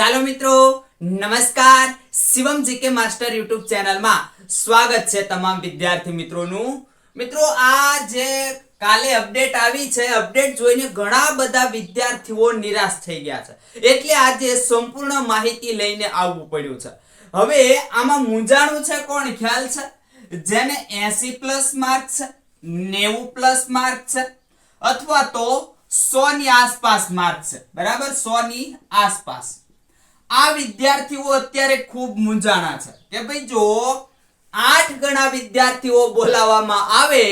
ચાલો મિત્રો, નમસ્કાર. શિવમ જીકે માસ્ટર યુટ્યુબ ચેનલમાં સ્વાગત છે તમામ વિદ્યાર્થી મિત્રોનું. મિત્રો આ જે કાલે અપડેટ આવી છે. અપડેટ જોઈને ઘણા બધા વિદ્યાર્થીઓ નિરાશ થઈ ગયા છે. એટલે આજે સંપૂર્ણ માહિતી લઈને આવવું પડ્યું છે. હવે આમાં મૂંઝાણું છે કોણ? ખ્યાલ છે? જેને 80 પ્લસ માર્ક છે 90 પ્લસ માર્ક છે, અથવા તો 100 ની આસપાસ માર્ક છે. બરાબર? 100 ની આસપાસ. આ વિદ્યાર્થીઓ અત્યારે ખૂબ મૂંઝાણા છે કે ભાઈ જો આઠ ગણા વિદ્યાર્થીઓ બોલાવવામાં આવે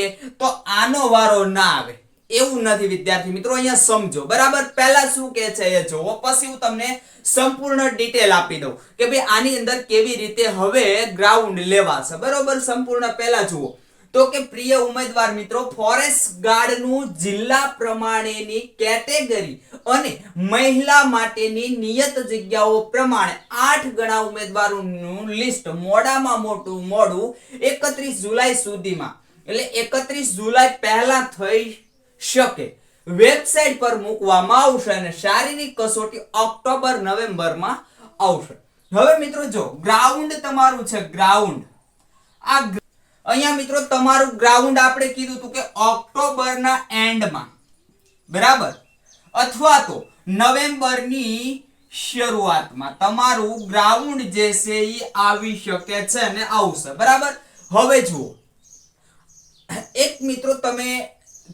તો આનો વારો ના આવે. એવું નથી વિદ્યાર્થી મિત્રો, અહીંયા સમજો. બરાબર? પહેલા શું કે છે એ જોવો. પછી હું તમને સંપૂર્ણ ડિટેલ આપી દઉં કે ભાઈ આની અંદર કેવી રીતે હવે ગ્રાઉન્ડ લેવાશે. બરોબર? સંપૂર્ણ પહેલા જુઓ. તો કે પ્રિય ઉમેદવાર મિત્રો, ફોરેસ્ટ ગાર્ડનું જિલ્લા પ્રમાણેની કેટેગરી અને મહિલા માટેની નિયત જગ્યાઓ પ્રમાણે આઠ ગણા ઉમેદવારોનું લિસ્ટ મોડામાં મોટું મોડું એકત્રીસ જુલાઈ સુધીમાં. એટલે એકત્રીસ જુલાઈ પહેલા થઈ શકે. વેબસાઇટ પર મૂકવામાં આવશે અને શારીરિક કસોટી ઓક્ટોબર, નવેમ્બરમાં આવશે. હવે મિત્રો જો, ગ્રાઉન્ડ તમારું છે, ગ્રાઉન્ડ. આ અહીંયા મિત્રો તમારું ગ્રાઉન્ડ આપણે કીધું હતું કે ઓક્ટોબરના એન્ડમાં. બરાબર? અથવા તો નવેમ્બરની શરૂઆતમાં તમારું ગ્રાઉન્ડ જે છે એ આવી શકે છે અને આવશે. બરાબર? હવે જુઓ. એક મિત્રો તમે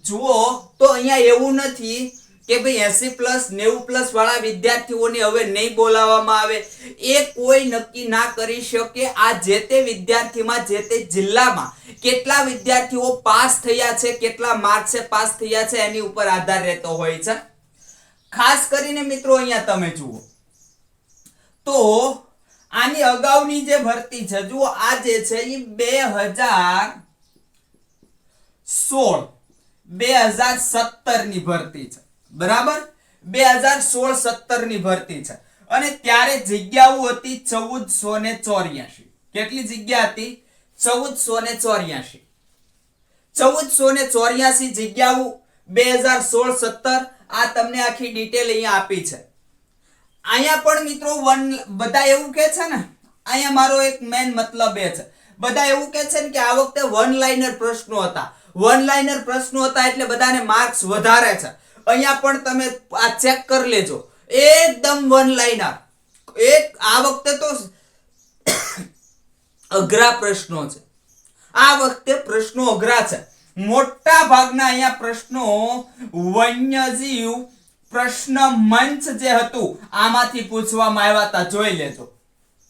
જુઓ તો અહીંયા એવું નથી કે ભાઈ એસી પ્લસ, નેવું પ્લસ વાળા વિદ્યાર્થીઓને હવે નહીં બોલાવવામાં આવે. એ કોઈ નક્કી ના કરી શકે. આ જે તે વિદ્યાર્થીમાં, જે તે જિલ્લામાં કેટલા વિદ્યાર્થીઓ પાસ થયા છે, કેટલા માર્ક્સે પાસ થયા છે, એની ઉપર આધાર રહેતો હોય છે. ખાસ કરીને મિત્રો અહીંયા તમે જુઓ. તો આની અગાઉની જે ભરતી છે, જુઓ, આ જે છે એ બે હજાર સોળ બે હજાર સત્તરની ભરતી છે. બરાબર? બે હજાર સોળ સત્તરની ભરતી છે. અને ત્યારે જગ્યાઓ હતી ચૌદસો ને ચોર્યાસી. કેટલી જગ્યા હતી? ચૌદસો ને ચોર્યાસી. ચૌદસો ને ચોર્યાસી જગ્યાઓ બે હજાર સોળ સત્તર આ તમને આખી ડિટેલ અહીંયા આપી છે. અહીંયા પણ મિત્રો વન બધા એવું કે છે ને, અહીંયા મારો એક મેન મતલબ એ છે. બધા એવું કે છે ને કે આ વખતે વન લાઇનર પ્રશ્નો હતા. વન લાઇનર પ્રશ્નો હતા એટલે બધાને માર્ક્સ વધારે છે. અહીંયા પણ તમે આ ચેક કરી લેજો. એકદમ વન લાઇનર એક, આ વખતે તો અઘરા પ્રશ્નો છે. આ વખતે પ્રશ્નો અઘરા છે. મોટા ભાગના અહીંયા પ્રશ્નો વન્યજીવ પ્રશ્ન મંચ જે હતું, આમાંથી પૂછવામાં આવ્યા હતા, જોઈ લેજો.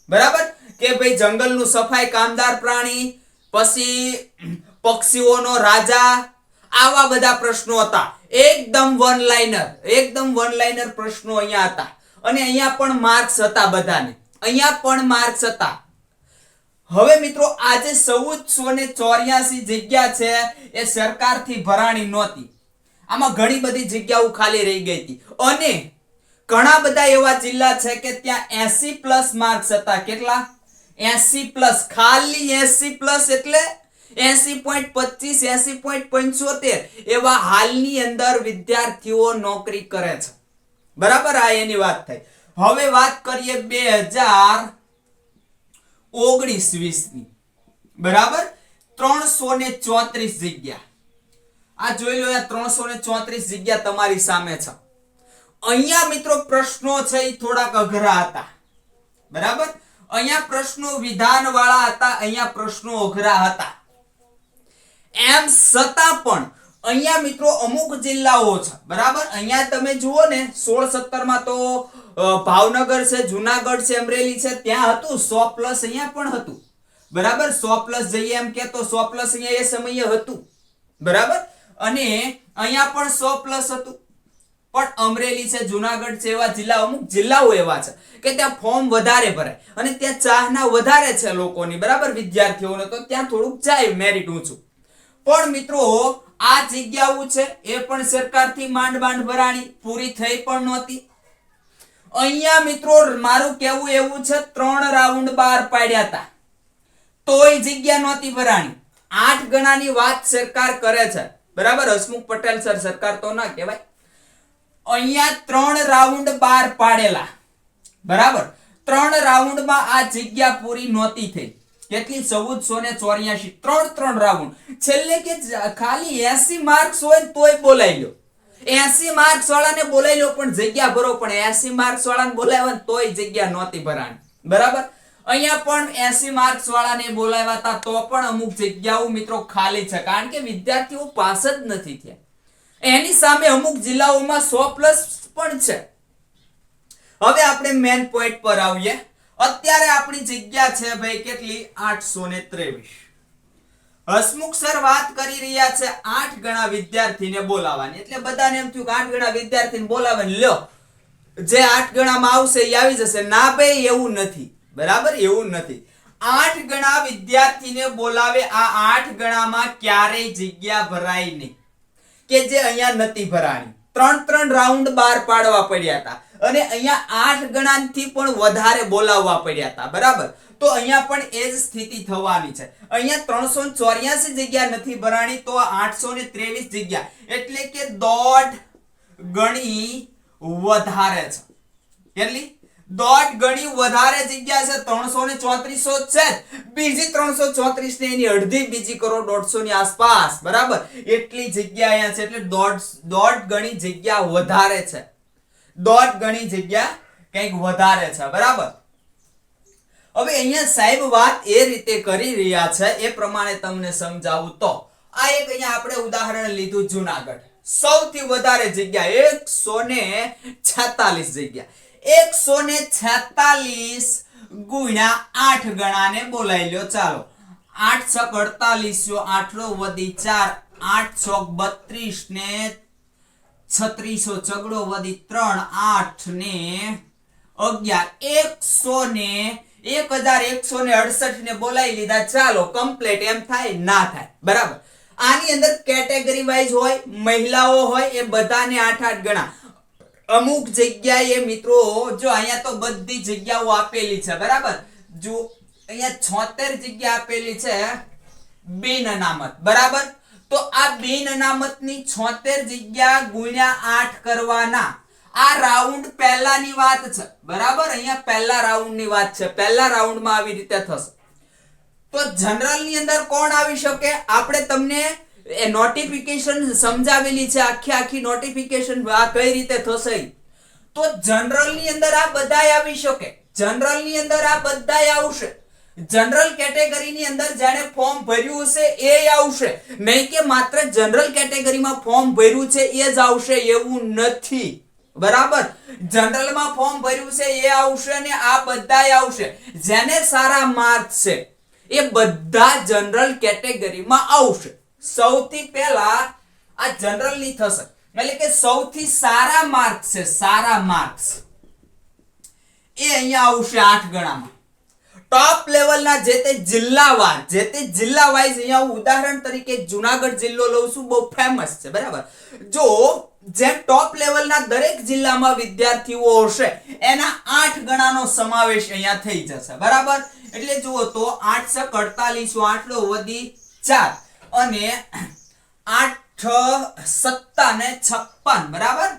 બરાબર? કે ભાઈ જંગલનું સફાઈ, કામદાર પ્રાણી, પછી પક્ષીઓનો રાજા, આવા બધા પ્રશ્નો હતા. એકદમ વન લાઇનર એકદમ વન લાઇનર પ્રશ્નો અહીંયા હતા. અને અહીંયા પણ માર્ક્સ હતા બધાને. અહીંયા પણ માર્ક્સ હતા. હવે મિત્રો, આજે ચૌદસો ને ચોર્યાસી જગ્યા છે એ સરકારથી ભરાણી નહોતી. આમાં ઘણી બધી જગ્યાઓ ખાલી રહી ગઈ હતી. અને ઘણા બધા એવા જિલ્લા છે કે ત્યાં એસી પ્લસ માર્ક્સ હતા. કેટલા? એસી પ્લસ ખાલી એસી પ્લસ એટલે એસી પોઈન્ટ પચીસ એસી પોઈન્ટ પંચોતેર એવા હાલની અંદર વિદ્યાર્થીઓ નોકરી કરે છે. બરાબર? આ એની વાત થઈ. હવે વાત કરીએ બે હજાર ઓગણીસ વીસની બરાબર? ત્રણસો ને ચોત્રીસ જગ્યા. આ જોઈ લો ત્રણસો ને ચોત્રીસ જગ્યા તમારી સામે છે. અહીંયા મિત્રો પ્રશ્નો છે એ થોડાક અઘરા હતા. બરાબર? અહીંયા પ્રશ્નો વિધાન વાળા હતા, અહીંયા પ્રશ્નો અઘરા હતા. એમ છતાં પણ અહીંયા મિત્રો અમુક જિલ્લાઓ છે, બરાબર? અહીંયા તમે જુઓ ને, સોળ સત્તરમાં તો ભાવનગર છે, જુનાગઢ છે, અમરેલી છે, ત્યાં હતું, સો પ્લસ અહીંયા પણ હતું. બરાબર? સો પ્લસ જઈએ એમ કે તો સો પ્લસ અહીંયા એ સમયે હતું. બરાબર? અને અહીંયા પણ સો પ્લસ હતું. પણ અમરેલી છે, જુનાગઢ છે, એવા જિલ્લા, અમુક જિલ્લાઓ એવા છે કે ત્યાં ફોર્મ વધારે ભરાય અને ત્યાં ચાહના વધારે છે લોકોની, બરાબર? વિદ્યાર્થીઓને તો ત્યાં થોડુંક જાય મેરિટ ઊંચું. પણ મિત્રો, આ જગ્યાઓ છે, એ પણ સરકારથી માંડ માંડ ભરાણી, પૂરી થઈ પણ નહોતી. અહીંયા મિત્રો, મારું કહેવું એવું છે, ત્રણ રાઉન્ડ બહાર પાડ્યા હતા. તોય જગ્યા નહોતી ભરાણી. આઠ ગણાની વાત સરકાર કરે છે. બરાબર? હસમુખ પટેલ સર, સરકાર તો ના કહેવાય. અહીંયા ત્રણ રાઉન્ડ બહાર પાડેલા. બરાબર? ત્રણ રાઉન્ડમાં આ જગ્યા પૂરી નહોતી થઈ. કેટલી? ચૌદસો ને ચોર્યાસી ત્રણ ત્રણ રાઉન્ડ છેલ્લે કે ખાલી એસી માર્ક્સ હોય તોય બોલાઈ લો એસી માર્ક્સ વાળાને બોલાઈ લો પણ જગ્યા ભરો. પણ એસી માર્ક્સ વાળાને બોલાવ્યા તોય જગ્યા નહોતી ભરાણી. બરાબર? અહીંયા પણ એસી માર્ક્સ વાળાને બોલાવ્યા હતા, તો પણ અમુક જગ્યાઓ મિત્રો ખાલી છે. કારણ કે વિદ્યાર્થીઓ પાસ જ નથી થયા. એની સામે અમુક જિલ્લાઓમાં સો પ્લસ પણ છે. હવે આપણે મેન પોઈન્ટ પર આવીએ. અત્યારે આપણી જગ્યા છે ભાઈ કેટલી? આઠસો ને ત્રેવીસ. હસમુખ સર વાત કરી રહ્યા છે આઠ ગણા વિદ્યાર્થીને બોલાવાની એટલે બધાને એમ થયું કે આઠ ગણા વિદ્યાર્થીને બોલાવાની લ્યો, જે આઠ ગણામાં આવશે એ આવી જશે. ના ભાઈ, એવું નથી. બરાબર? એવું નથી. આઠ ગણા વિદ્યાર્થીને બોલાવે આ આઠ ગણામાં ક્યારેય જગ્યા ભરાય નહીં. કે જે અહીંયા નથી ભરાણી. ત્રણ ત્રણ રાઉન્ડ બહાર પાડવા પડ્યા હતા. અને અહીંયા આઠ ગણાથી પણ વધારે બોલાવવા પડ્યા હતા, બરાબર? તો અહીંયા પણ એ જ સ્થિતિ થવાની છે. અહીંયા ત્રણસો ચોર્યાસી જગ્યા નથી ભરાણી, તો આઠસો ને ત્રેવીસ જગ્યા. એટલે કે દોઢ ગણી વધારે છે. કેટલી? દોઢ ગણી વધારે જગ્યા છે, ત્રણસો ને ચોત્રીસો છે. બીજી ત્રણસો ચોત્રીસ ને એની અડધી, બીજી કરોડ દોઢસો ની આસપાસ, બરાબર? એટલી જગ્યા અહીંયા છે, એટલે દોઢ દોઢ ગણી જગ્યા વધારે છે. દોઢ ગણી જગ્યા કંઈક વધારે છે, બરાબર? હવે અહીંયા સાહેબ વાત એ રીતે કરી રહ્યા છે, એ પ્રમાણે તમને સમજાવું તો. આ એક અહીંયા આપણે ઉદાહરણ લીધું જુનાગઢ. સૌથી વધારે જગ્યા એકસો ને છેતાલીસ જગ્યા. એકસો ને છેતાલીસ ગુણ્યા આઠ ગણાને બોલાવી લ્યો, ચાલો. આઠ છક અડતાલીસો આઠલો વધી ચાર, આઠ છોક બત્રીસ ને છત્રીસો ચગડો વધી ત્રણ, આઠ ને અગિયાર. એકસો ને, એક હજાર એકસો ને અડસઠ ને બોલાવી લીધા. ચાલો કમ્પ્લીટ એમ થાય, ના થાય. બરાબર? આની અંદર કેટેગરી વાઇઝ હોય, મહિલાઓ હોય, એ બધાને આઠ આઠ ગણા. અમુક જગ્યાએ મિત્રો, જો અહીંયા તો બધી જગ્યાઓ આપેલી છે, બરાબર? જો અહીંયા છોતેર જગ્યા આપેલી છે, બિન અનામત. બરાબર? તો આ બિન અનામતની છોતેર જગ્યા ગુણ્યા આઠ કરવાના. આ રાઉન્ડ પહેલાની વાત છે. બરાબર? અહીંયા પહેલા રાઉન્ડની વાત છે. પહેલા રાઉન્ડમાં આવી રીતે થશે. તો જનરલની અંદર કોણ આવી શકે? આપણે તમને એ નોટિફિકેશન સમજાવેલી છે. આખી આખી નોટિફિકેશન આ કઈ રીતે થશે? તો જનરલની અંદર આ બધાય આવી શકે. જનરલની અંદર આ બધાય આવશે. જનરલ કેટેગરી ની અંદર જેણે ફોર્મ ભર્યું હશે, એ આવશે. નહીં કે માત્ર જનરલ કેટેગરીમાં ફોર્મ ભર્યું છે, એ જ આવશે, એવું નથી. બરાબર? જનરલમાં ફોર્મ ભર્યું છે, એ આવશે અને આ બધા આવશે. જેને સારા માર્ક છે, એ બધા જનરલ કેટેગરીમાં આવશે. સૌથી પહેલા આ જનરલની થશે. એટલે કે સૌથી સારા માર્ક છે, સારા માર્ક્સ એ અહીંયા આવશે આઠ ગણામાં. ટોપ લેવલના જે તે જિલ્લાવાર જે તે જિલ્લા વાઇઝ અહીંયા ઉદાહરણ તરીકે જુનાગઢ જિલ્લો લઉં છું, બહુ ફેમસ છે, બરાબર? જો, જેમ ટોપ લેવલના દરેક જિલ્લામાં વિદ્યાર્થીઓ હશે, એના આઠ ગણાનો સમાવેશ અહીંયા થઈ જશે, બરાબર? એટલે જુઓ તો આઠ સક અડતાલીસો આટલો વધી ચાર અને આઠ સત્તા ને છપ્પન, બરાબર?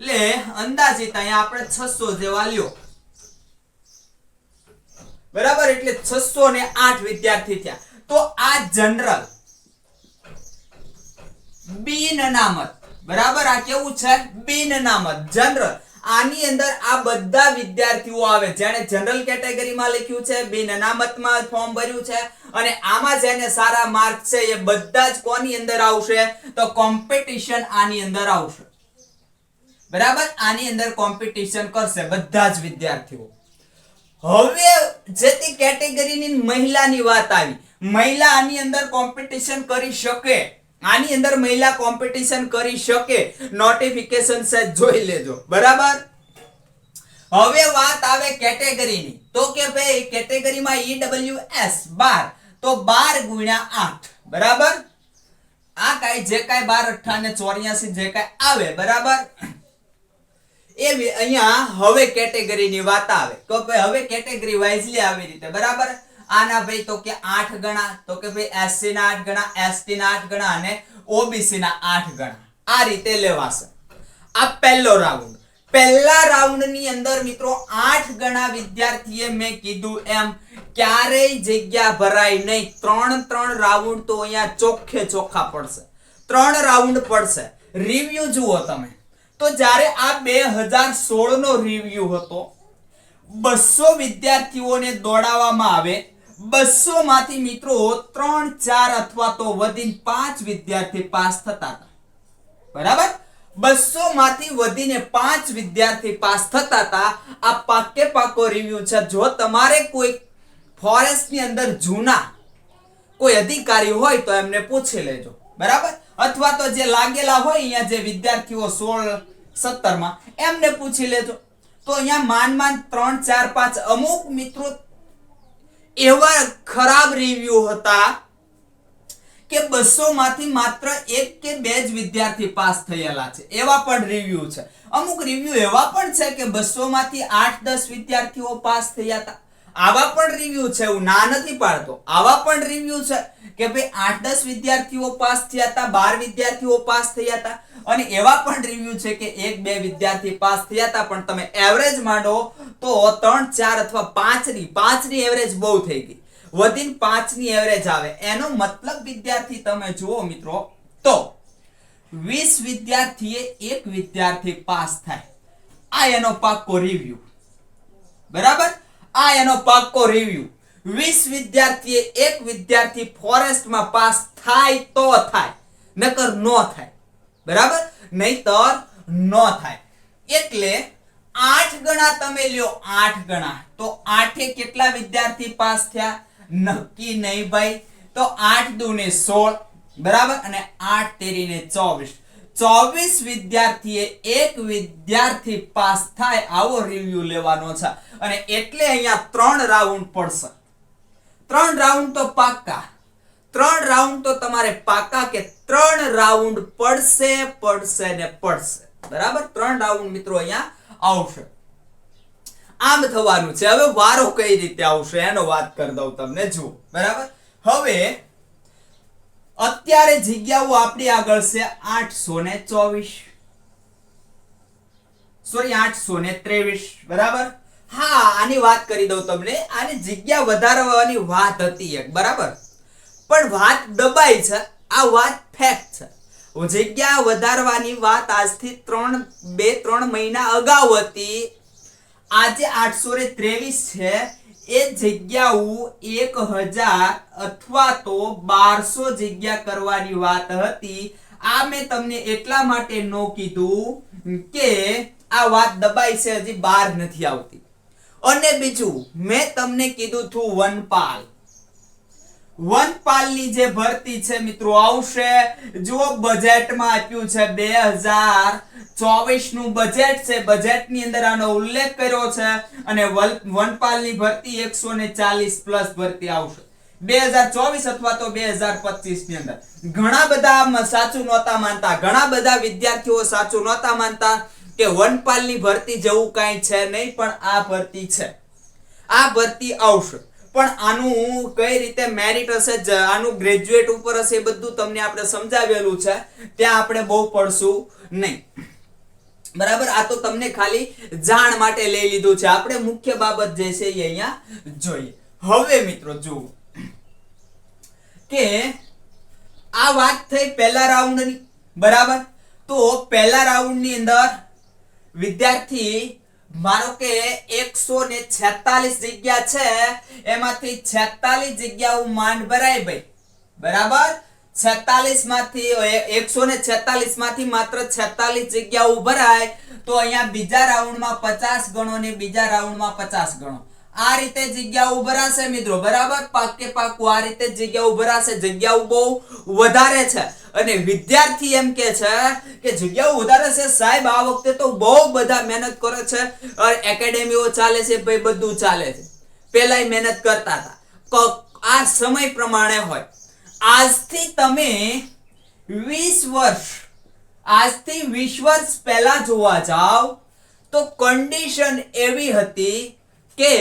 એટલે અંદાજિત અહીંયા આપણે છસો જેવા લ્યો. બરાબર? એટલે છસો ને આઠ વિદ્યાર્થી થયા. તો આ જનરલ બિન અનામત. બરાબર? આ કેવું છે? બિન અનામત. જનરલ. આની અંદર આ બધા વિદ્યાર્થીઓ આવે. જેણે જનરલ કેટેગરીમાં લખ્યું છે, બિન અનામતમાં ફોર્મ ભર્યું છે, અને આમાં જેને સારા માર્ક છે, એ બધા જ કોની અંદર આવશે? તો કોમ્પિટિશન આની અંદર આવશે. બરાબર? આની અંદર કોમ્પિટિશન કરશે બધા જ વિદ્યાર્થીઓ. હવે જે કેટેગરીની મહિલાની વાત આવી, મહિલા આની અંદર કોમ્પિટિશન કરી શકે, આની અંદર મહિલા કોમ્પિટિશન કરી શકે નોટિફિકેશન છે જોઈ લેજો, બરાબર? હવે વાત આવે કેટેગરીની તો કે ભાઈ કેટેગરીમાં ઈડબ્લ્યુએસ 12 તો બાર ગુણ્યા આઠ, બરાબર? આ કાંઈ જે કાંઈ બાર, અઠ્ઠા ને ચોર્યાસી જે કાંઈ આવે, બરાબર? એ અહીંયા હવે કેટેગરીની વાત આવે. તો ભાઈ હવે કેટેગરી વાઇઝલી આવી રીતે, બરાબર? આના ભાઈ તો કે આઠ ગણા, તો કે ભાઈ એસસી ના આઠ ગણા એસટી ના આઠ ગણા અને ઓબીસી ના આઠ ગણા. આ રીતે લેવાશે. આ પહેલો રાઉન્ડ પહેલા રાઉન્ડની અંદર મિત્રો આઠ ગણા વિદ્યાર્થીએ મેં કીધું એમ, ક્યારેય જગ્યા ભરાય નહીં. ત્રણ ત્રણ રાઉન્ડ તો અહીંયા ચોખ્ખે ચોખ્ખા પડશે. ત્રણ રાઉન્ડ પડશે. રિવ્યુ જુઓ તમે. તો જ્યારે આ બે હજાર સોળ નો રિવ્યુ હતો, બસો વિદ્યાર્થીઓને દોડાવવામાં આવે બસો માંથી મિત્રો ત્રણ, ચાર અથવા તો વધીને પાંચ વિદ્યાર્થી પાસ થતા હતા. બરાબર? બસો માંથી વધીને પાંચ વિદ્યાર્થી પાસ થતા હતા. આ પાકે પાકો રિવ્યુ છે. જો તમારે કોઈ ફોરેસ્ટની અંદર જૂના કોઈ અધિકારી હોય તો એમને પૂછી લેજો. બરાબર? અથવા તો જે લાગેલા હોય અહીંયા જે વિદ્યાર્થીઓ સોળ સત્તરમાં એમને પૂછી લેજો. તો અહીંયા માન માંડ ત્રણ, ચાર, પાંચ અમુક મિત્રો એવા ખરાબ રિવ્યુ હતા કે બસો માંથી માત્ર એક કે બે જ વિદ્યાર્થી પાસ થયેલા છે. એવા પણ રિવ્યુ છે. અમુક રિવ્યુ એવા પણ છે કે બસો માંથી આઠ, દસ વિદ્યાર્થીઓ પાસ થયા હતા. આવા પણ રિવ્યુ છે હું ના નથી પાડતો. આવા પણ રિવ્યુ છે કે ભાઈ આઠ દસ વિદ્યાર્થીઓ પાસ થયા હતા, બાર વિદ્યાર્થીઓ પાસ થયા હતા અને એવા પણ રિવ્યુ છે કે એક, બે વિદ્યાર્થી પાસ થયા હતા, પણ તમે એવરેજ માંડો તો ત્રણ, ચાર અથવા પાંચની પાંચની એવરેજ બહુ થઈ ગઈ. વધીને પાંચની એવરેજ આવે. એનો મતલબ વિદ્યાર્થી તમે જુઓ મિત્રો તો વીસ વિદ્યાર્થીએ એક વિદ્યાર્થી પાસ થાય. આ એનો પાકો રિવ્યુ બરાબર? આ એનો પાક્કો રિવ્યુ વીસ વિદ્યાર્થીએ એક વિદ્યાર્થી ફોરેસ્ટમાં પાસ થાય તો થાય, નકર નો થાય. બરાબર? નહીતર નો થાય. એટલે આઠ ગણા તમે લ્યો, આઠ ગણા. તો આઠે કેટલા વિદ્યાર્થી પાસ થયા? નક્કી નહીં ભાઈ. તો આઠ દુને સોળ, બરાબર? અને આઠ તેરી ને ચોવીસ. ચોવીસ વિદ્યાર્થીએ એક વિદ્યાર્થી પાસ થાય આવો રિવ્યુ લેવાનો છે. અને એટલે અહીંયા ત્રણ રાઉન્ડ પડશે. ત્રણ રાઉન્ડ તો પાક્કા. ત્રણ રાઉન્ડ તો તમારે પાક્કા કે ત્રણ રાઉન્ડ પડશે પડશે ને પડશે. બરાબર? ત્રણ રાઉન્ડ મિત્રો અહીંયા આવશે. આમ થવાનું છે. હવે વારો કઈ રીતે આવશે? એનો વાત કરી દઉં તમને. જુઓ. બરાબર? હવે અત્યારે જગ્યાઓ આપણી આગળ છે આઠસો ને ચોવીસ. સોરી આઠસો ને ત્રેવીસ, બરાબર? હા, આની વાત કરી દઉં તમને. આની જગ્યા વધારવાની વાત હતી એક, બરાબર? પણ વાત દબાઈ છે. આ વાત ફેક્ટ છે. જગ્યા વધારવાની વાત આજથી ત્રણ, બે, ત્રણ મહિના અગાઉ હતી. આજે આઠસો ને ત્રેવીસ છે. એ જગ્યાઓ એક હજાર અથવા તો બારસો જગ્યા કરવાની વાત હતી. આ મેં તમને એટલા માટે નો કીધું કે આ વાત દબાઈ છે, હજી બહાર નથી આવતી. અને બીજું, મેં તમને કીધું હતું વનપાલ. વનપાલની જે ભરતી છે મિત્રો આવશે. જુઓ બજેટમાં આપ્યું છે બે હજાર ચોવીસનું બજેટ છે. બજેટની અંદર આનો ઉલ્લેખ કર્યો છે અને વનપાલની ભરતી એકસો ને ચાલીસ પ્લસ ભરતી આવશે. બે હજાર ચોવીસ અથવા તો બે હજાર પચીસની અંદર. ઘણા બધા સાચું નહોતા માનતા. ઘણા બધા વિદ્યાર્થીઓ સાચું નહોતા માનતા કે વનપાલની ભરતી જેવું કાંઈ છે નહીં, પણ આ ભરતી છે. આ ભરતી આવશે. પણ આનું કઈ રીતે મેરિટ હશે આનું ગ્રેજ્યુએટ ઉપર હશે એ બધું તમને આપણે સમજાવેલું છે. ત્યાં આપણે બહુ પડશું નહીં. બરાબર? આ તો તમને ખાલી જાણ માટે લઈ લીધું છે. આપણે મુખ્ય બાબત જે છે એ અહીંયા જોઈએ. હવે મિત્રો જુઓ કે આ વાત થઈ પહેલા રાઉન્ડની બરાબર? તો પહેલા રાઉન્ડની અંદર વિદ્યાર્થી માનો કે એકસો ને છેતાલીસ જગ્યા છે, એમાંથી છેતાલીસ જગ્યાઓ માંડ ભરાય ભાઈ. બરાબર? છેતાલીસમાંથી એકસો ને છેતાલીસમાંથી માત્ર છેતાલીસ જગ્યાઓ ભરાય, તો અહીંયા બીજા રાઉન્ડમાં પચાસ ગણો ને બીજા રાઉન્ડમાં પચાસ ગણો. આ રીતે જગ્યાઓ ભરાશે મિત્રો, બરાબર? પાકે પાકું આ રીતે જગ્યાઓ ભરાશે. જગ્યાઓ બહુ વધારે છે. અને વિદ્યાર્થી એમ કે છે કે જગ્યાઓ વધારે છે. સાહેબ, આ વખતે તો બહુ બધા મહેનત કરે છે. એકેડેમીઓ ચાલે છે ભાઈ, બધું ચાલે છે. પેલાય મહેનત કરતા હતા. આ સમય પ્રમાણે હોય. આજથી તમે વીસ વર્ષ, આજથી વીસ વર્ષ પહેલા જોવા જાવ તો કન્ડિશન એવી હતી કે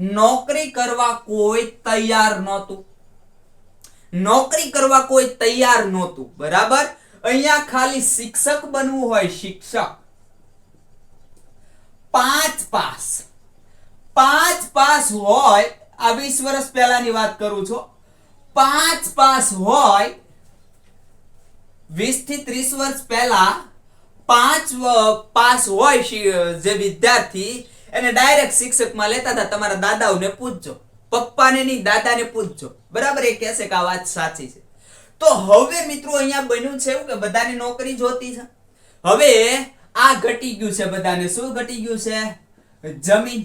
નોકરી કરવા કોઈ તૈયાર નહોતું. નોકરી કરવા કોઈ તૈયાર નહોતું, બરાબર? અહીંયા ખાલી શિક્ષક બનવું હોય, શિક્ષક. પાંચ પાસ. પાંચ પાસ હોય, આ વીસ વર્ષ પહેલાની વાત કરું છું. પાંચ પાસ હોય, વીસથી ત્રીસ વર્ષ પહેલા પાંચ પાસ હોય જે વિદ્યાર્થી, એને ડાયરેક્ટ શિક્ષકમાં લેતા હતા. તમારા દાદાઓને પૂછજો. પપ્પાને નહીં, દાદાને પૂછજો. બરાબર? એ કહેશે કે આ વાત સાચી છે. તો હવે મિત્રો અહીંયા બન્યું છે એવું કે બધાને નોકરી જોતી છે. હવે આ ઘટી ગયું છે બધાને. શું ઘટી ગયું છે? જમીન.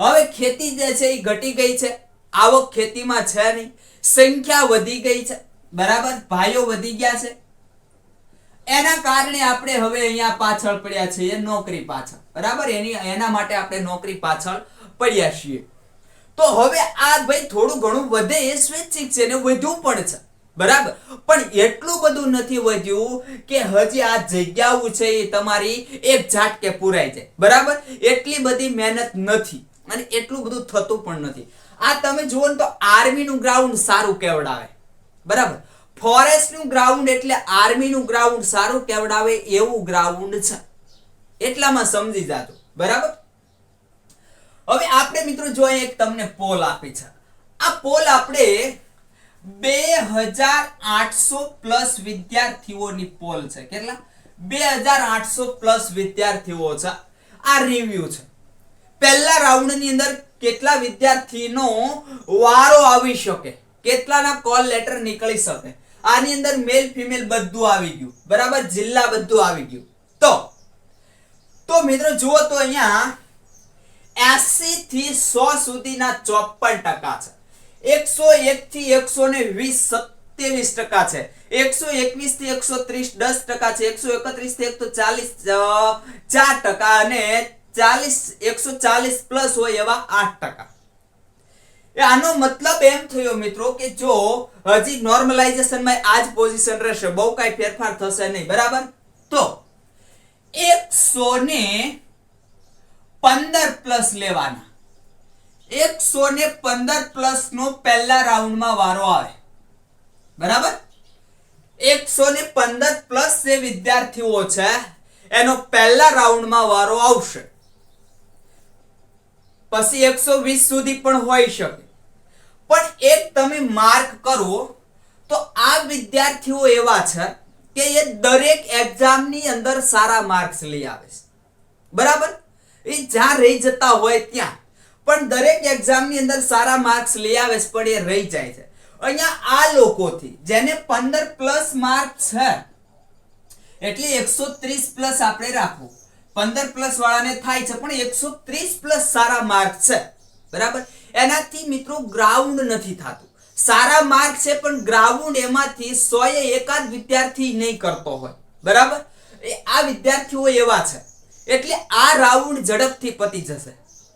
હવે ખેતી જે છે એ ઘટી ગઈ છે. આવક ખેતીમાં છે નહીં. સંખ્યા વધી ગઈ છે. બરાબર? ભાઈઓ વધી ગયા છે. એના કારણે આપણે હવે અહીંયા પાછળ પડ્યા છીએ નોકરી પાછળ. બરાબર? એની એના માટે આપણે નોકરી પાછળ પડ્યા છીએ. તો હવે આ ભાઈ થોડું ઘણું વધે એ સ્વૈચ્છિક છે ને વધ્યું પણ છે. બરાબર? પણ એટલું બધું નથી વધ્યું કે હજી આ જગ્યાઓ છે એ તમારી એક ઝાટકે પૂરાઈ જાય. બરાબર? એટલી બધી મહેનત નથી અને એટલું બધું થતું પણ નથી. આ તમે જુઓ ને તો આર્મીનું ગ્રાઉન્ડ સારું કેવડાવે. બરાબર? ફોરેસ્ટનું ગ્રાઉન્ડ એટલે આર્મીનું ગ્રાઉન્ડ સારું કેવડાવે એવું ગ્રાઉન્ડ છે. એટલામાં સમજી જાજો બરાબર? હવે આપણે મિત્રો જો એક તમને પોલ આપી છે. આ પોલ આપણે બે હજાર આઠસો પ્લસ વિદ્યાર્થીઓની પોલ છે. કેટલા? બે હજાર આઠસો પ્લસ વિદ્યાર્થીઓ છે. આ રિવ્યુ છે. પહેલા રાઉન્ડની અંદર કેટલા વિદ્યાર્થીનો વારો આવી શકે? કેટલાના કોલ લેટર નીકળી શકે? આની અંદર મેલ ફિમેલ બધું આવી ગયું. બરાબર? જિલ્લા બધું આવી ગયું. તો તો મિત્રો જુઓ તો અહીંયા એસી થી સો સુધીના ચોપન ટકા છે. એકસો એક થી એકસો ને વીસ સત્યાવીસ ટકા છે. એકસો એકવીસથી એકસો ત્રીસ દસ ટકા છે. એકસો એકત્રીસથી એકસો ચાલીસ ચાર ટકા અને ચાલીસ, એકસો ચાલીસ પ્લસ હોય એવા આઠ ટકા. આનો મતલબ એમ થયો મિત્રો કે જો હજી નોર્મલાઇઝેશનમાં આ જ પોઝિશન રહેશે, બહુ કાંઈ ફેરફાર થશે નહીં, બરાબર? તો એકસો ને પંદર પ્લસ લેવાના. એકસો ને પંદર પ્લસ નો પહેલા રાઉન્ડમાં વારો આવે. બરાબર? એકસો ને પંદર પ્લસ જે વિદ્યાર્થીઓ છે, એનો પહેલા રાઉન્ડમાં વારો આવશે. પછી એકસો વીસ સુધી પણ હોઈ શકે. પણ એક તમે માર્ક કરો, તો આ વિદ્યાર્થીઓ એવા છે કે એ દરેક એક્ઝામની અંદર સારા માર્ક્સ લઈ આવે છે. બરાબર? એ જ્યાં રહી જતા હોય ત્યાં. પણ દરેક એક્ઝામની અંદર સારા માર્ક્સ લઈ આવે છે, પણ એ રહી જાય છે. અહીંયા આ લોકોથી, જેને પંદર પ્લસ માર્ક છે, એટલે એકસો ત્રીસ પ્લસ આપણે રાખવું. પંદર પ્લસ વાળાને થાય છે, પણ એકસો ત્રીસ પ્લસ સારા માર્ક છે. બરાબર? એનાથી મિત્રો ગ્રાઉન્ડ નથી થતું. સારા માર્ક છે, પણ ગ્રાઉન્ડ એમાંથી સો એકાદ વિદ્યાર્થી નહીં કરતો હોય. બરાબર? આ વિદ્યાર્થીઓ એવા છે. એટલે આ રાઉન્ડ ઝડપથી પતી જશે.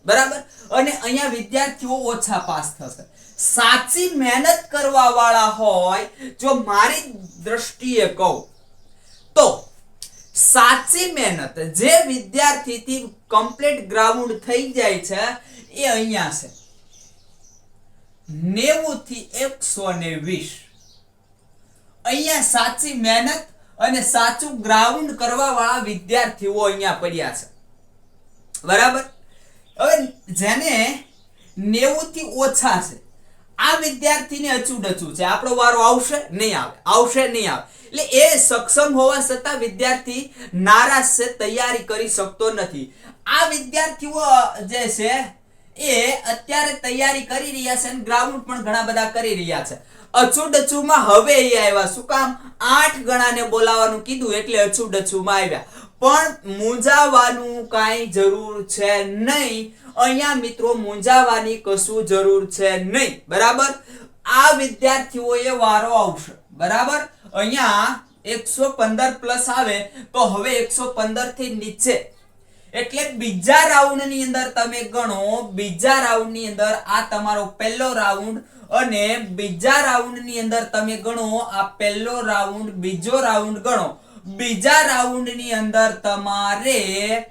બરાબર? અને અહીંયા વિદ્યાર્થીઓ ઓછા પાસ થશે. સાચી મહેનત કરવા વાળા હોય, જો મારી દ્રષ્ટિએ કહું, તો સાચી મહેનત જે વિદ્યાર્થીથી કમ્પ્લીટ ગ્રાઉન્ડ થઈ જાય છે, એ અહીંયા છે. નેવું થી એકસો ને વીસ. અહીંયા સાચી મહેનત અને સાચું ગ્રાઉન્ડ કરવા વાળા વિદ્યાર્થીઓ અહીંયા પડ્યા છે. બરાબર? હવે જેને નેવું થી ઓછા છે, આ વિદ્યાર્થીને અચૂડચું છે. આપણો વારો આવશે? નહીં આવે. આવશે નહીં આવે. એટલે એ સક્ષમ હોવા છતાં વિદ્યાર્થી નારાજ છે, તૈયારી કરી શકતો નથી. આ વિદ્યાર્થીઓ જે છે, એ અત્યારે તૈયારી કરી રહ્યા છે અને ગ્રાઉન્ડ પણ ઘણા બધા કરી રહ્યા છે. અચૂડચુમાં હવે એ આવ્યા. શું કામ? આઠ ગણાને બોલાવાનું કીધું એટલે અચૂડચુમાં આવ્યા. પણ મૂંઝાવાનું કાંઈ જરૂર છે નહીં. અહીંયા મિત્રો, મૂંઝાવાની કશું જરૂર છે નહીં. બરાબર? આ વિદ્યાર્થીઓએ વારો આવશે. બરાબર? અહીંયા એકસો પંદર પ્લસ આવે તો હવે એકસો પંદરથી નીચે. એટલે બીજા રાઉન્ડની અંદર તમે ગણો, બીજા રાઉન્ડની અંદર આ તમારો પહેલો રાઉન્ડ અને બીજા રાઉન્ડની અંદર તમે ગણો, આ પહેલો રાઉન્ડ બીજો રાઉન્ડ ગણો. બીજા રાઉન્ડની અંદર તમારે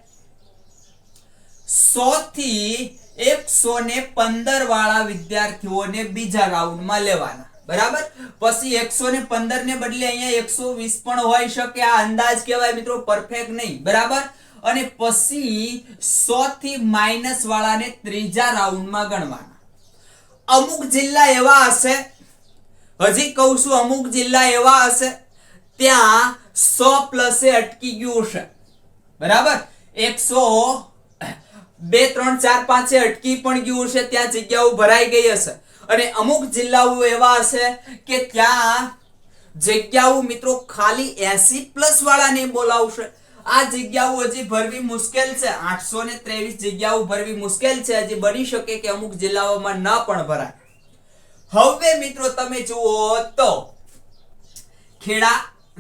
સો થી એકસો ને પંદર વાળા વિદ્યાર્થીઓને બીજા રાઉન્ડમાં લેવાના. બરાબર? પછી એકસો ને પંદર ને બદલે અહીંયા એકસો વીસ પણ હોઈ શકે, આ અંદાજ કહેવાય મિત્રો પરફેક્ટ નહીં. બરાબર? અને પછી સો થી માઇનસ વાળાને ત્રીજા રાઉન્ડમાં ગણવાના. અમુક જિલ્લા એવા હશે, હજી કહું છું અમુક જિલ્લા એવા હશે, ત્યાં સો પ્લસે અટકી ગયું હશે બરાબર? એકસો બે, ત્રણ, ચાર, પાંચે અટકી પણ ગયું હશે ત્યાં જગ્યાઓ ભરાઈ ગઈ હશે. અને અમુક જિલ્લાઓ એવા હશે કે ત્યાં જગ્યાઓ મિત્રો ખાલી એસી પ્લસ વાળાને બોલાવશે. આ જગ્યાઓ હજી ભરવી મુશ્કેલ છે. આઠસો ને ત્રેવીસ જગ્યાઓ ભરવી મુશ્કેલ છે. હજી બની શકે કે અમુક જિલ્લાઓમાં ન પણ ભરાય. હવે મિત્રો તમે જુઓ તો ખેડા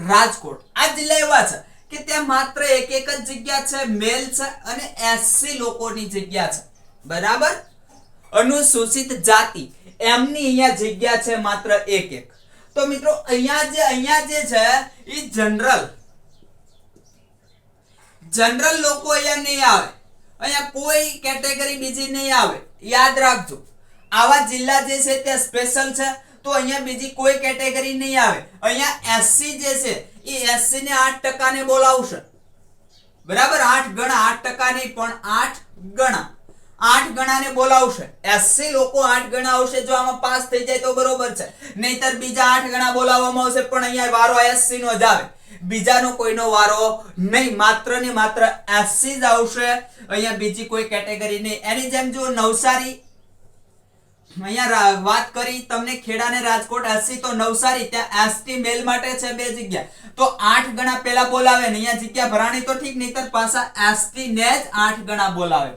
રાજકોટ. આ જિલ્લા એવા છે કે ત્યાં માત્ર એક એક જ જગ્યા છે, મેલ છે અને એસસી લોકોની જગ્યા છે. બરાબર? અનુસૂચિત જાતિ એમની અહીંયા જગ્યા છે માત્ર એક એક. તો મિત્રો અહીંયા જે અહીંયા જે છે એ જનરલ જનરલ લોકો અહીંયા નહીં આવે. અહીંયા કોઈ કેટેગરી બીજી નહીં આવે. યાદ રાખજો. આવા જિલ્લા જે છે તે સ્પેશિયલ છે, તો અહીંયા બીજી કોઈ કેટેગરી નહીં આવે. અહીંયા એસસી જે છે, એ એસસી ને આઠ ટકાને બોલાવશે. બરાબર? આઠ ગણા, આઠ ટકા નહીં, પણ આઠ ગણા. આઠ ગણાને બોલાવશે. એસસી લોકો આઠ ગણા આવશે જો આમાં પાસ થઈ જાય તો બરોબર છે. નહીતર બીજા આઠ ગણા બોલાવવામાં આવશે, પણ અહીંયા વારો એસસી નો જ આવે. બીજાનો કોઈનો વારો નહીં. માત્ર ને માત્ર એસસી જ આવશે. અહીંયા બીજી કોઈ કેટેગરી નહીં. એની જેમ જો નવસારી, અહીંયા વાત કરી તમને ખેડા ને રાજકોટ એસસી તો નવસારી. ત્યાં એસટી મેલ માટે છે બે જગ્યા. તો આઠ ગણા પેલા બોલાવે ને, અહીંયા જગ્યા ભરાણી તો ઠીક, નહીતર પાછા એસટી ને જ આઠ ગણા બોલાવે.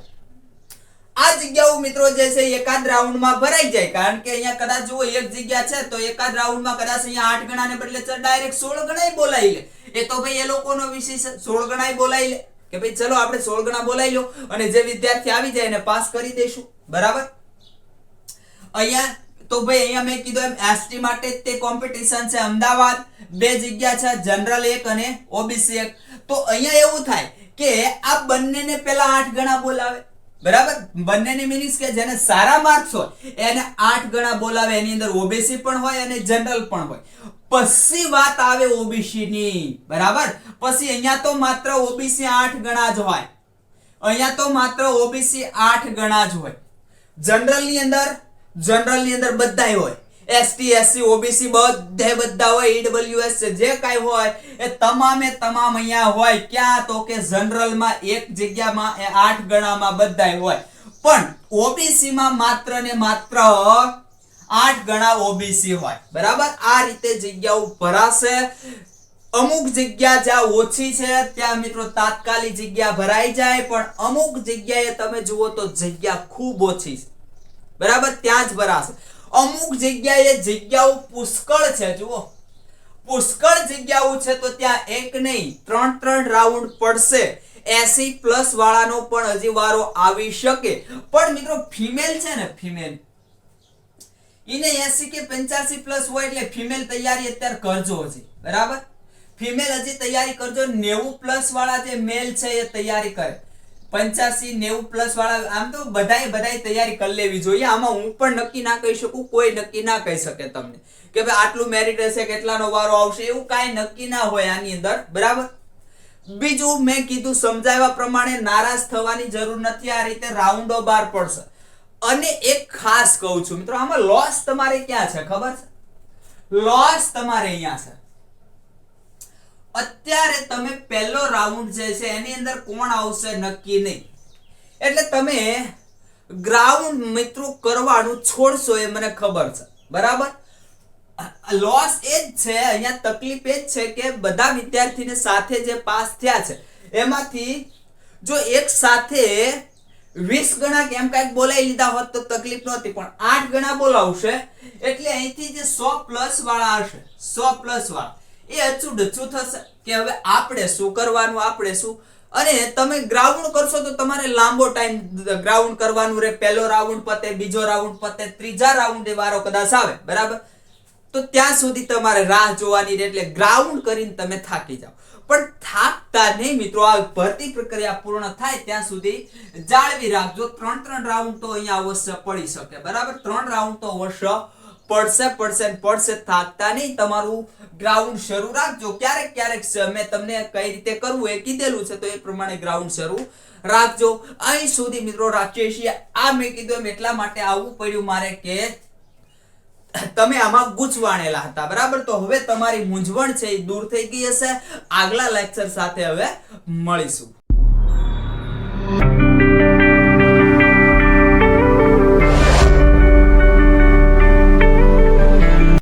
આ જગ્યાઓ મિત્રો જે છે એકાદ રાઉન્ડમાં ભરાઈ જાય. કારણ કે અહીંયા કદાચ જુઓ એક જગ્યા છે તો એકાદ રાઉન્ડમાં કદાચ અહીંયા આઠ ગણા ને બદલે ડાયરેક્ટ સોળ ગણાય બોલાવી લે. એ તો ભાઈ એ લોકોનો વિષય છે. સોળ ગણાય બોલાવી લે. કે ભાઈ ચલો આપણે સોળ ગણા બોલાવી લો અને જે વિદ્યાર્થી આવી જાય એને પાસ કરી દઈશું. બરાબર? અહીંયા તો ભાઈ અહીંયા મેં કીધું એમ એસટી માટે તે કોમ્પિટિશન છે અમદાવાદ. બે જગ્યા છે જનરલ એક અને ઓબીસી એક. તો અહીંયા એવું થાય કે આ બંનેને પહેલા આઠ ગણા બોલાવે. બરાબર? બંનેની મિનિંગ્સ કે જેને સારા માર્ક્સ હોય, એને આઠ ગણા બોલાવે, એની અંદર ઓબીસી પણ હોય અને જનરલ પણ હોય. પછી વાત આવે ઓબીસી ની, બરાબર? પછી અહીંયા તો માત્ર ઓબીસી આઠ ગણા જ હોય. અહીંયા તો માત્ર ઓબીસી આઠ ગણા જ હોય. જનરલની અંદર જનરલની અંદર બધાય હોય. એસટી એસસી ઓબીસી બધે બધા હોય ઈડબ્લ્યુએસ જે કાંઈ હોય, એ તમામે તમામ અહીંયા હોય, ક્યાં તો કે જનરલમાં એક જગ્યામાં, એ આઠ ગણામાં બધાય હોય. પણ ઓબીસી માં માત્ર ને માત્ર આઠ ગણા ઓબીસી હોય. બરાબર? આ રીતે જગ્યાઓ ભરાશે. અમુક જગ્યા જ્યાં ઓછી છે, ત્યાં મિત્રો તાત્કાલિક જગ્યા ભરાઈ જાય, પણ અમુક જગ્યાએ તમે જુઓ તો જગ્યા ખૂબ ઓછી છે. બરાબર? ત્યાં જ ભરાશે. અમુક જગ્યાએ જગ્યાઓ પુષ્કળ છે, જુઓ. પુષ્કળ જગ્યાઓ છે તો ત્યાં એક નહીં, ત્રણ ત્રણ રાઉન્ડ પડશે. એસી પ્લસ વાળાનો પણ હજી વારો આવી શકે. પણ મિત્રો, ફિમેલ છે ને, ફિમેલ. એને એસી કે પંચ્યાસી પ્લસ હોય એટલે ફિમેલ તૈયારી અત્યારે કરજો હજી, બરાબર? ફિમેલ હજી તૈયારી કરજો, નેવું પ્લસ વાળા જે મેલ છે એ તૈયારી કરે. પંચ્યાસી, નેવું પ્લસ વાળા, આમ તો બધાય બધાય તૈયારી કરી લેવી જોઈએ. આમાં હું પણ નક્કી ના કહી શકું, કોઈ નક્કી ના કહી શકે તમને. કે ભાઈ આટલું મેરિટ હશે, કેટલાનો વારો આવશે, એવું કાંઈ નક્કી ના હોય આની અંદર. બરાબર? બીજું મેં કીધું સમજાવ્યા પ્રમાણે નારાજ થવાની જરૂર નથી, આ રીતે રાઉન્ડો બાર પડશે. અને એક ખાસ કહું છું, મિત્રો, આમાં લોસ તમારે ક્યાં છે? ખબર છે? લોસ તમારે અહીંયા છે. અત્યારે તમે પહેલો રાઉન્ડ જે છે, એની અંદર કોણ આવશે નક્કી નહીં. એટલે તમે ગ્રાઉન્ડ મિત્રો કરવાનું છોડશો એ મને ખબર છે. બરાબર? લોસ એ જ છે, અહીંયા તકલીફ એ જ છે કે બધા વિદ્યાર્થીને સાથે જે પાસ થયા છે, એમાંથી જો એક સાથે વીસ ગણા કેમ કાંઈક બોલાવી લીધા હોત તો તકલીફ નહોતી, પણ આઠ ગણા બોલાવશે, એટલે અહીંથી જે સો પ્લસ વાળા હશે, સો પ્લસ વાળા એ અચૂ ડચું થશે કે હવે આપણે શું કરવાનું, આપણે શું? અને તમે ગ્રાઉન્ડ કરશો તો તમારે લાંબો ટાઈમ ગ્રાઉન્ડ કરવાનું રહે. પહેલો રાઉન્ડ પતે, બીજો રાઉન્ડ પતે, ત્રીજા રાઉન્ડ વારો કદાચ આવે, બરાબર? તો ત્યાં સુધી તમારે રાહ જોવાની રહે એટલે ગ્રાઉન્ડ કરીને તમે થાકી જાઓ. પણ થાકતા નહીં મિત્રો, આ ભરતી પ્રક્રિયા પૂર્ણ થાય ત્યાં સુધી જાળવી રાખજો. ત્રણ ત્રણ રાઉન્ડ તો અહીંયા અવશ્ય પડી શકે, બરાબર? ત્રણ રાઉન્ડ તો અવશ્ય પડશે પડશે પડશે, થાકતા નહીં. તમારું ગ્રાઉન્ડ શરૂ રાખજો. ક્યારેક ક્યારેક મેં તમને કઈ રીતે કરવું એ કીધેલું છે, તો એ પ્રમાણે ગ્રાઉન્ડ શરૂ રાખજો. અહીં સુધી મિત્રો રાખીએ છીએ. આ મેં કીધું એમ એટલા માટે આવવું પડ્યું મારે કે તમે આમાં ગૂંચવાણેલા હતા. બરાબર? તો હવે તમારી મૂંઝવણ છે એ દૂર થઈ ગઈ હશે. આગલા લેક્ચર સાથે હવે મળીશું.